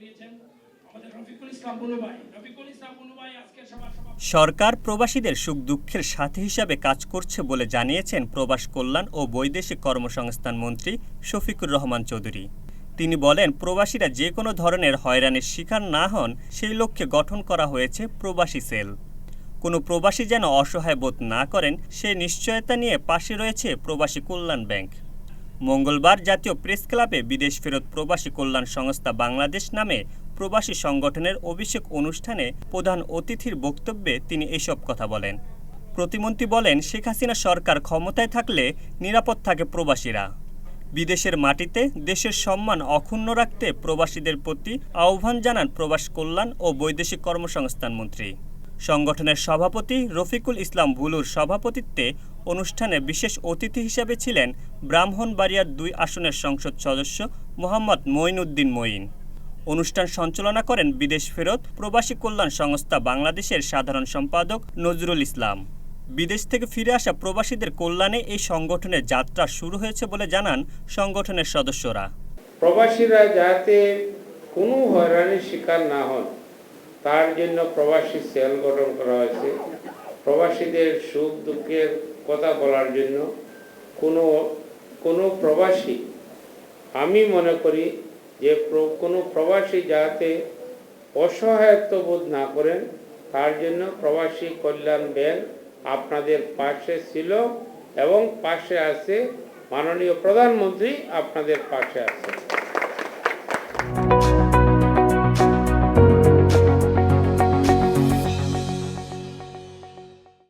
করিয়েছেন সরকার প্রবাসীদের সুখ দুঃখের সাথী হিসাবে কাজ করছে বলে জানিয়েছেন প্রবাস কল্যাণ ও বৈদেশিক কর্মসংস্থান মন্ত্রী শফিকুর রহমান চৌধুরী। তিনি বলেন, প্রবাসীরা যে কোনো ধরনের হয়রানির শিকার না হন, সেই লক্ষ্যে গঠন করা হয়েছে প্রবাসী সেল। কোনো প্রবাসী যেন অসহায় বোধ না করেন সেই নিশ্চয়তা নিয়ে পাশে রয়েছে প্রবাসী কল্যাণ ব্যাংক। মঙ্গলবার জাতীয় প্রেস ক্লাবে বিদেশ ফেরত প্রবাসী কল্যাণ সংস্থা বাংলাদেশ নামে প্রবাসী সংগঠনের অভিষেক অনুষ্ঠানে প্রধান অতিথির বক্তব্যে তিনি এসব কথা বলেন। প্রতিমন্ত্রী বলেন, শেখ হাসিনা সরকার ক্ষমতায় থাকলে নিরাপদ থাকে প্রবাসীরা। বিদেশের মাটিতে দেশের সম্মান অক্ষুণ্ণ রাখতে প্রবাসীদের প্রতি আহ্বান জানান প্রবাস কল্যাণ ও বৈদেশিক কর্মসংস্থান মন্ত্রী। সংগঠনের সভাপতি রফিকুল ইসলাম বুলুর সভাপতিত্বে অনুষ্ঠানে বিশেষ অতিথি হিসেবে ছিলেন ব্রাহ্মণবাড়িয়ার দুই আসনের সংসদ সদস্য মোহাম্মদ মঈনউদ্দিন মঈন। অনুষ্ঠান সঞ্চালনা করেন বিদেশ ফেরত প্রবাসী কল্যাণ সংস্থা বাংলাদেশের সাধারণ সম্পাদক নজরুল ইসলাম। বিদেশ থেকে ফিরে আসা প্রবাসীদের কল্যাণে এই সংগঠনের যাত্রা শুরু হয়েছে বলে জানান সংগঠনের সদস্যরা। প্রবাসীরা যাতে কোনো হয়রানির শিকার না হন তার জন্য প্রবাসী সেল গঠন করা হয়েছে। প্রবাসীদের সুখ দুঃখের কথা বলার জন্য কোনো কোনো প্রবাসী, আমি মনে করি যে কোনো প্রবাসী যাতে অসহায়ত্ব বোধ না করেন, তার জন্য প্রবাসী কল্যাণ ব্যাংক আপনাদের পাশে ছিল এবং পাশে আছে মাননীয় প্রধানমন্ত্রী আপনাদের পাশে আছে।